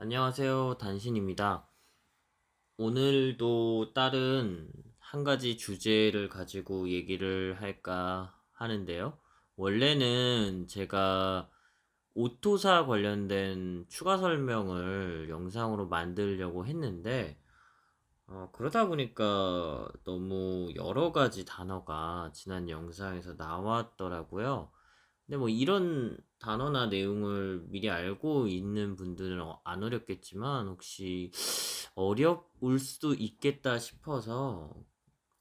안녕하세요. 단신입니다. 오늘도 다른 한 가지 주제를 가지고 얘기를 할까 하는데요. 원래는 제가 오토사 관련된 추가 설명을 영상으로 만들려고 했는데, 어, 그러다 보니까 너무 여러 가지 단어가 지난 영상에서 나왔더라고요. 근데 뭐 이런 단어나 내용을 미리 알고 있는 분들은 어- 안 어렵겠지만 혹시 어려울 수도 있겠다 싶어서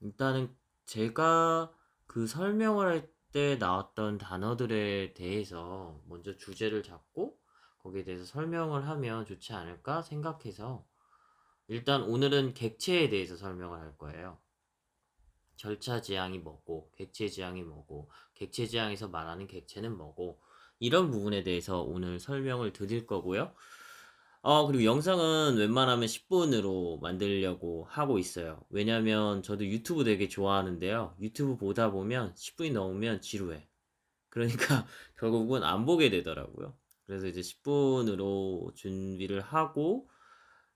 일단은 제가 그 설명을 할 때 나왔던 단어들에 대해서 먼저 주제를 잡고 거기에 대해서 설명을 하면 좋지 않을까 생각해서 일단 오늘은 객체에 대해서 설명을 할 거예요. 절차 지향이 뭐고, 객체 지향이 뭐고, 객체 지향에서 말하는 객체는 뭐고, 이런 부분에 대해서 오늘 설명을 드릴 거고요. 어, 그리고 영상은 웬만하면 10분으로 만들려고 하고 있어요. 왜냐면 저도 유튜브 되게 좋아하는데요. 유튜브 보다 보면 10분이 넘으면 지루해. 그러니까 결국은 안 보게 되더라고요. 그래서 이제 10분으로 준비를 하고,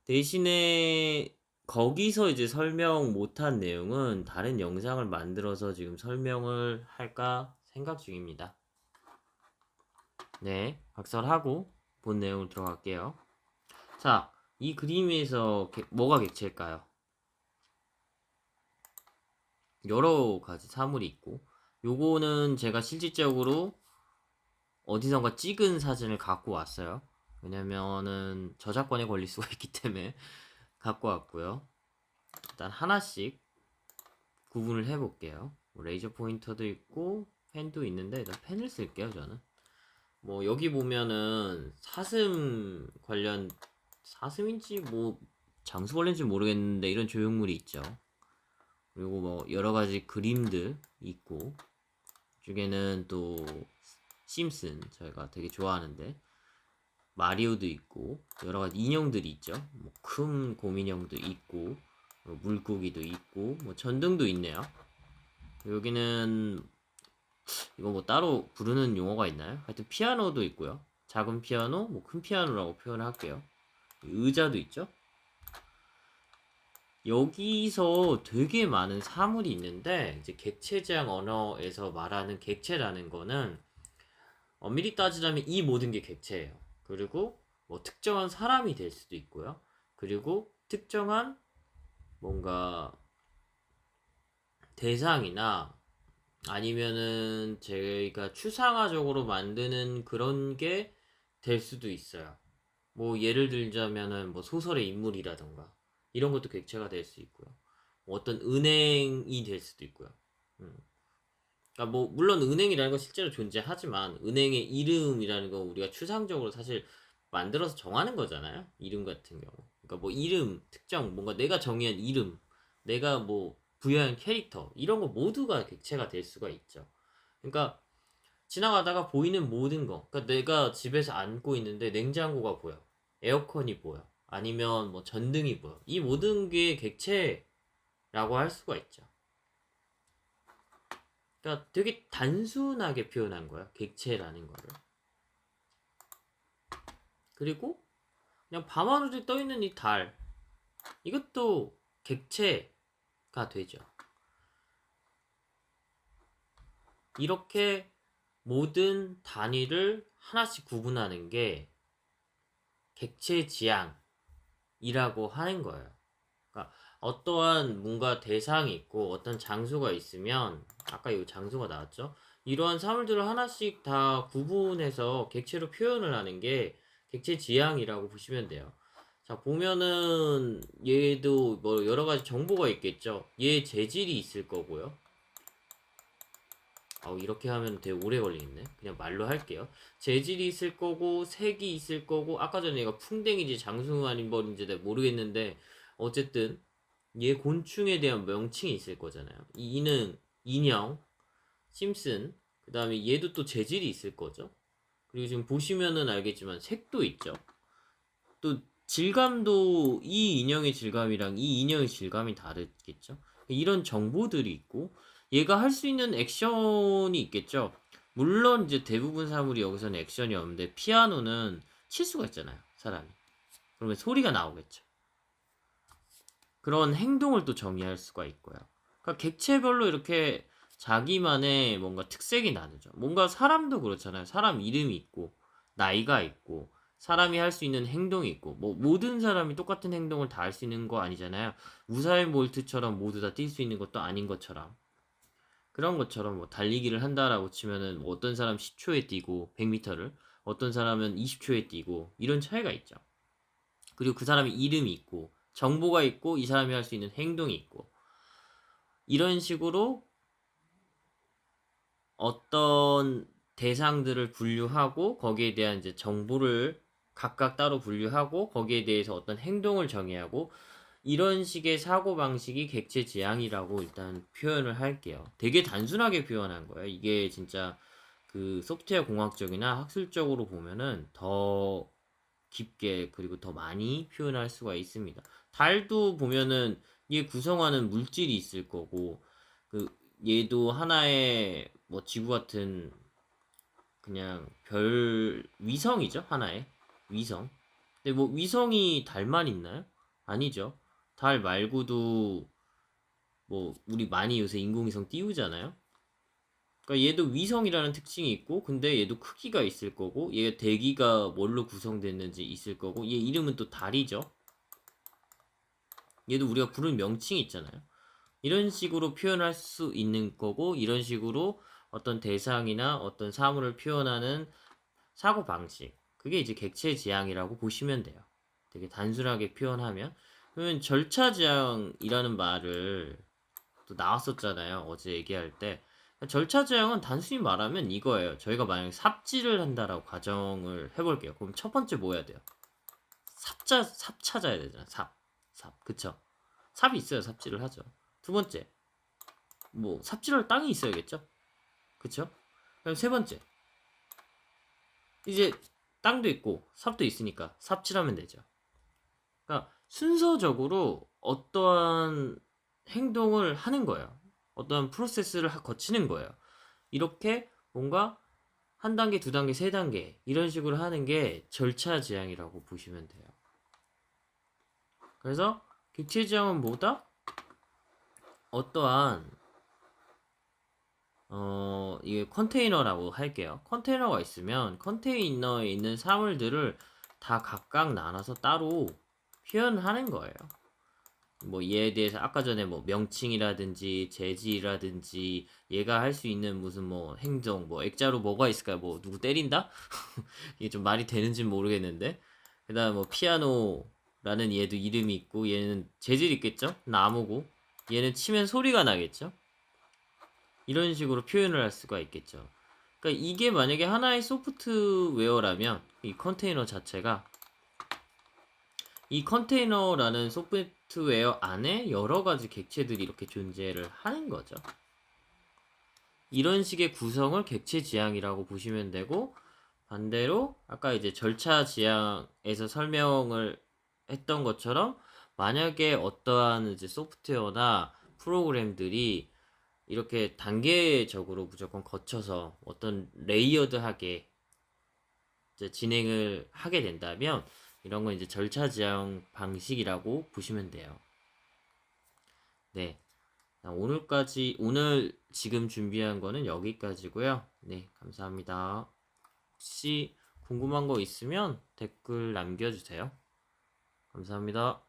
대신에 거기서 이제 설명 못한 내용은 다른 영상을 만들어서 지금 설명을 할까 생각 중입니다. 네, 각설하고 본 내용으로 들어갈게요. 자, 이 그림에서 개- 뭐가 객체일까요? 여러 가지 사물이 있고, 요거는 제가 실질적으로 어디선가 찍은 사진을 갖고 왔어요. 왜냐면은 저작권에 걸릴 수가 있기 때문에 갖고 왔고요. 일단 하나씩 구분을 해볼게요. 뭐 레이저 포인터도 있고 펜도 있는데 일단 펜을 쓸게요 저는. 뭐 여기 보면은 사슴 관련 사슴인지 뭐 장수벌레인지 모르겠는데 이런 조형물이 있죠. 그리고 뭐 여러 가지 그림들 있고 이쪽에는 또 심슨 저희가 되게 좋아하는데 마리오도 있고 여러 가지 인형들이 있죠. 뭐 큰 곰인형도 있고 뭐 물고기도 있고 뭐 전등도 있네요. 여기는 이거 뭐 따로 부르는 용어가 있나요? 하여튼 피아노도 있고요. 작은 피아노, 뭐 큰 피아노라고 표현을 할게요. 의자도 있죠. 여기서 되게 많은 사물이 있는데 이제 객체지향 언어에서 말하는 객체라는 거는 엄밀히 따지자면 이 모든 게 객체예요. 그리고 뭐 특정한 사람이 될 수도 있고요. 그리고 특정한 뭔가 대상이나 아니면은 저희가 추상화적으로 만드는 그런 게 될 수도 있어요. 뭐 예를 들자면은 뭐 소설의 인물이라던가 이런 것도 객체가 될 수 있고요. 뭐 어떤 은행이 될 수도 있고요. 음. 그러니까 뭐 물론 은행이라는 건 실제로 존재하지만 은행의 이름이라는 건 우리가 추상적으로 사실 만들어서 정하는 거잖아요. 이름 같은 경우. 그러니까 뭐 이름 특정 뭔가 내가 정의한 이름, 내가 뭐 부여한 캐릭터 이런 거 모두가 객체가 될 수가 있죠. 그러니까 지나가다가 보이는 모든 거. 그러니까 내가 집에서 앉고 있는데 냉장고가 보여. 에어컨이 보여. 아니면 뭐 전등이 보여. 이 모든 게 객체라고 할 수가 있죠. 그러니까 되게 단순하게 표현한 거야. 객체라는 거를. 그리고 그냥 밤하늘에 떠 있는 이 달. 이것도 객체 가 되죠. 이렇게 모든 단위를 하나씩 구분하는 게 객체 지향이라고 하는 거예요. 그러니까 어떠한 뭔가 대상이 있고 어떤 장소가 있으면 아까 이 장소가 나왔죠. 이러한 사물들을 하나씩 다 구분해서 객체로 표현을 하는 게 객체 지향이라고 보시면 돼요. 자, 보면은 얘도 뭐 여러 가지 정보가 있겠죠. 얘 재질이 있을 거고요. 아우 이렇게 하면 되게 오래 걸리겠네. 그냥 말로 할게요. 재질이 있을 거고 색이 있을 거고 아까 전에 얘가 풍뎅이지 장수아닌 벌인지 내가 모르겠는데 어쨌든 얘 곤충에 대한 명칭이 있을 거잖아요. 이 이는 인형, 심슨, 그 다음에 얘도 또 재질이 있을 거죠. 그리고 지금 보시면은 알겠지만 색도 있죠. 또 질감도 이 인형의 질감이랑 이 인형의 질감이 다르겠죠. 이런 정보들이 있고 얘가 할 수 있는 액션이 있겠죠. 물론 이제 대부분 사물이 여기서는 액션이 없는데 피아노는 칠 수가 있잖아요. 사람이. 그러면 소리가 나오겠죠. 그런 행동을 또 정의할 수가 있고요. 그러니까 객체별로 이렇게 자기만의 뭔가 특색이 나누죠. 뭔가 사람도 그렇잖아요. 사람 이름이 있고, 나이가 있고, 사람이 할 수 있는 행동이 있고, 뭐 모든 사람이 똑같은 행동을 다 할 수 있는 거 아니잖아요. 우사인 볼트처럼 모두 다 뛸 수 있는 것도 아닌 것처럼. 그런 것처럼 뭐 달리기를 한다라고 치면은 뭐 어떤 사람 10초에 뛰고 100m를 어떤 사람은 20초에 뛰고 이런 차이가 있죠. 그리고 그 사람의 이름이 있고 정보가 있고 이 사람이 할 수 있는 행동이 있고 이런 식으로 어떤 대상들을 분류하고 거기에 대한 이제 정보를 각각 따로 분류하고 거기에 대해서 어떤 행동을 정의하고 이런 식의 사고 방식이 객체 지향이라고 일단 표현을 할게요. 되게 단순하게 표현한 거예요. 이게 진짜 그 소프트웨어 공학적이나 학술적으로 보면은 더 깊게 그리고 더 많이 표현할 수가 있습니다. 달도 보면은 얘 구성하는 물질이 있을 거고 그 얘도 하나의 뭐 지구 같은 그냥 별 위성이죠 하나의 위성. 근데 뭐 위성이 달만 있나요? 아니죠. 달 말고도 뭐 우리 많이 요새 인공위성 띄우잖아요. 그러니까 얘도 위성이라는 특징이 있고 근데 얘도 크기가 있을 거고 얘 대기가 뭘로 구성됐는지 있을 거고 얘 이름은 또 달이죠. 얘도 우리가 부르는 명칭이 있잖아요. 이런 식으로 표현할 수 있는 거고 이런 식으로 어떤 대상이나 어떤 사물을 표현하는 사고 방식 그게 이제 객체 지향이라고 보시면 돼요. 되게 단순하게 표현하면 그러면 절차 지향이라는 말을 또 나왔었잖아요. 어제 얘기할 때 절차 지향은 단순히 말하면 이거예요. 저희가 만약에 삽질을 한다라고 가정을 해볼게요. 그럼 첫 번째 뭐 해야 돼요? 삽자 삽 찾아야 되잖아. 삽, 삽, 그쵸? 삽이 있어야 삽질을 하죠. 두 번째, 뭐 삽질할 땅이 있어야겠죠? 그쵸? 그럼 세 번째, 이제 땅도 있고 삽도 있으니까 삽질하면 되죠. 그러니까 순서적으로 어떠한 행동을 하는 거예요. 어떠한 프로세스를 하- 거치는 거예요. 이렇게 뭔가 한 단계, 두 단계, 세 단계 이런 식으로 하는 게 절차 지향이라고 보시면 돼요. 그래서 객체 지향은 뭐다? 어떠한 어 이게 컨테이너라고 할게요. 컨테이너가 있으면 컨테이너에 있는 사물들을 다 각각 나눠서 따로 표현하는 거예요. 뭐 얘에 대해서 아까 전에 뭐 명칭이라든지 재질이라든지 얘가 할 수 있는 무슨 뭐 행동 뭐 액자로 뭐가 있을까요? 뭐 누구 때린다? 이게 좀 말이 되는지 모르겠는데 그다음 뭐 피아노라는 얘도 이름이 있고 얘는 재질 있겠죠? 나무고 얘는 치면 소리가 나겠죠? 이런 식으로 표현을 할 수가 있겠죠. 그러니까 이게 만약에 하나의 소프트웨어라면 이 컨테이너 자체가 이 컨테이너라는 소프트웨어 안에 여러 가지 객체들이 이렇게 존재를 하는 거죠. 이런 식의 구성을 객체 지향이라고 보시면 되고 반대로 아까 이제 절차 지향에서 설명을 했던 것처럼 만약에 어떠한 이제 소프트웨어나 프로그램들이 이렇게 단계적으로 무조건 거쳐서 어떤 레이어드하게 진행을 하게 된다면 이런 건 이제 절차 지향 방식이라고 보시면 돼요. 네. 자, 오늘까지, 오늘 지금 준비한 거는 여기까지고요. 네, 감사합니다. 혹시 궁금한 거 있으면 댓글 남겨 주세요. 감사합니다.